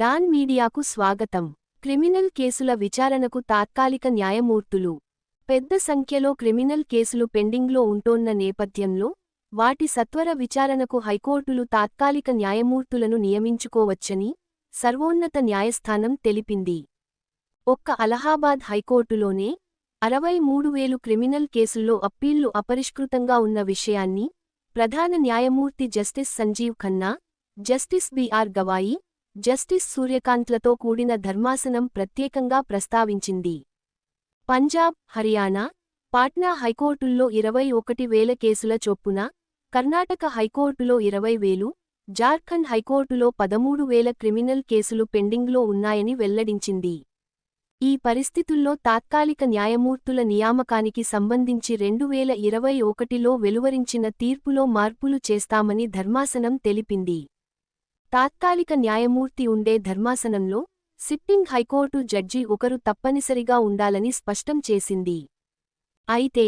Don మీడియాకు స్వాగతం. Criminal కేసుల విచారణకు తాత్కాలిక న్యాయమూర్తులు. పెద్ద సంఖ్యలో క్రిమినల్ కేసులు పెండింగ్లో ఉంటోన్న నేపథ్యంలో వాటి సత్వర విచారణకు హైకోర్టులు తాత్కాలిక న్యాయమూర్తులను నియమించుకోవచ్చని సర్వోన్నత న్యాయస్థానం తెలిపింది. ఒక్క అలహాబాద్ హైకోర్టులోనే అరవై మూడు వేలు క్రిమినల్ కేసుల్లో అప్పీళ్ళు అపరిష్కృతంగా ఉన్న విషయాన్ని ప్రధాన న్యాయమూర్తి justice Sanjiv Khanna justice BR Gavai justice సూర్యకాంత్లతో కూడిన ధర్మాసనం ప్రత్యేకంగా ప్రస్తావించింది. పంజాబ్ హర్యానా పాట్నా హైకోర్టుల్లో ఇరవై ఒకటి వేల కేసుల చొప్పున కర్ణాటక హైకోర్టులో ఇరవై వేలు జార్ఖండ్ హైకోర్టులో పదమూడు వేల క్రిమినల్ కేసులు పెండింగ్లో ఉన్నాయని వెల్లడించింది. ఈ పరిస్థితుల్లో తాత్కాలిక న్యాయమూర్తుల నియామకానికి సంబంధించి రెండు వేల ఇరవై ఒకటిలో వెలువరించిన తీర్పులో మార్పులు చేస్తామని ధర్మాసనం తెలిపింది. తాత్కాలిక న్యాయమూర్తి ఉండే ధర్మాసనంలో సిట్టింగ్ హైకోర్టు జడ్జి ఒకరు తప్పనిసరిగా ఉండాలని స్పష్టం చేసింది. అయితే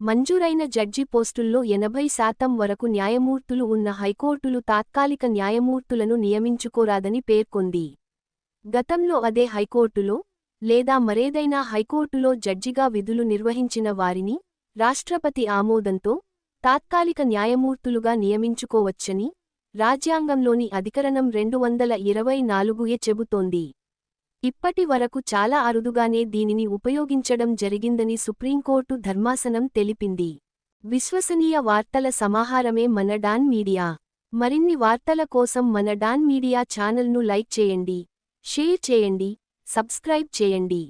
మంజూరైన జడ్జి పోస్టుల్లో ఎనభై శాతం వరకు న్యాయమూర్తులు ఉన్న హైకోర్టులు తాత్కాలిక న్యాయమూర్తులను నియమించుకోరాదని పేర్కొంది. గతంలో అదే హైకోర్టులో లేదా మరేదైనా హైకోర్టులో జడ్జిగా విధులు నిర్వహించిన వారిని రాష్ట్రపతి ఆమోదంతో తాత్కాలిక న్యాయమూర్తులుగా నియమించుకోవచ్చని రాజ్యాంగంలోని అధికరణం రెండు వందల ఇరవై నాలుగుయే చెబుతోంది. ఇప్పటి వరకు చాలా అరుదుగానే దీనిని ఉపయోగించడం జరిగిందని సుప్రీంకోర్టు ధర్మాసనం తెలిపింది. విశ్వసనీయ వార్తల సమాహారమే మన డాన్ మీడియా. మరిన్ని వార్తల కోసం మన డాన్ మీడియా ఛానల్ను లైక్ చేయండి షేర్ చేయండి సబ్స్క్రైబ్ చేయండి.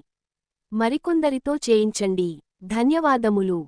మరికొందరితో చేయించండి. ధన్యవాదములు.